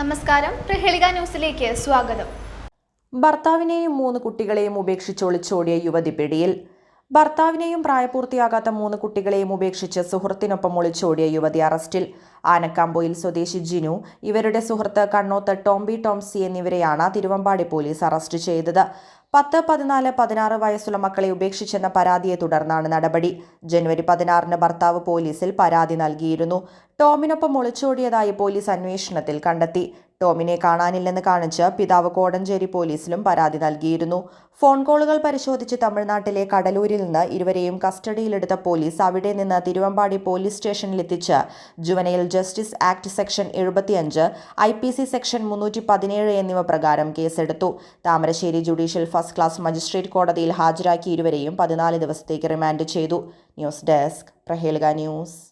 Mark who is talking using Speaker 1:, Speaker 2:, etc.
Speaker 1: നമസ്കാരം. പ്രഹേളിക ന്യൂസിലേക്ക് സ്വാഗതം.
Speaker 2: ഭർത്താവിനെയും മൂന്ന് കുട്ടികളെയും ഉപേക്ഷിച്ചൊളിച്ചോടിയ യുവതി പിടിയിൽ ഭർത്താവിനെയും പ്രായപൂർത്തിയാകാത്ത മൂന്ന് കുട്ടികളെയും ഉപേക്ഷിച്ച് സുഹൃത്തിനൊപ്പം ഒളിച്ചോടിയ യുവതി അറസ്റ്റിൽ. ആനക്കാമ്പോയിൽ സ്വദേശി ജിനു ഇവരുടെ സുഹൃത്ത് കണ്ണോത്ത് ടോംബി ടോംസി എന്നിവരെയാണ് തിരുവമ്പാടി പോലീസ് അറസ്റ്റ് ചെയ്തത്. പത്ത് പതിനാല് പതിനാറ് വയസ്സുള്ള മക്കളെ ഉപേക്ഷിച്ചെന്ന പരാതിയെ തുടർന്നാണ് നടപടി. ജനുവരി പതിനാറിന് ഭർത്താവ് പോലീസിൽ പരാതി നൽകിയിരുന്നു. ടോമിനൊപ്പം ഒളിച്ചോടിയതായി പോലീസ് അന്വേഷണത്തിൽ കണ്ടെത്തി. ടോമിനെ കാണാനില്ലെന്ന് കാണിച്ച് പിതാവ് കോടഞ്ചേരി പോലീസിലും പരാതി നൽകിയിരുന്നു. ഫോൺ കോളുകൾ പരിശോധിച്ച് തമിഴ്നാട്ടിലെ കടലൂരിൽ നിന്ന് ഇരുവരെയും കസ്റ്റഡിയിലെടുത്ത പോലീസ് അവിടെ നിന്ന് തിരുവമ്പാടി പോലീസ് സ്റ്റേഷനിലെത്തിച്ച് ജുവനയിൽ ജസ്റ്റിസ് ആക്ട് സെക്ഷൻ എഴുപത്തിയഞ്ച് ഐ പി സി സെക്ഷൻ മുന്നൂറ്റി പതിനേഴ് എന്നിവ പ്രകാരം കേസെടുത്തു. Thamarassery judicial first class magistrate കോടതിയിൽ ഹാജരാക്കി ഇരുവരെയും പതിനാല് ദിവസത്തേക്ക് റിമാൻഡ് ചെയ്തു. News desk Prahelika news.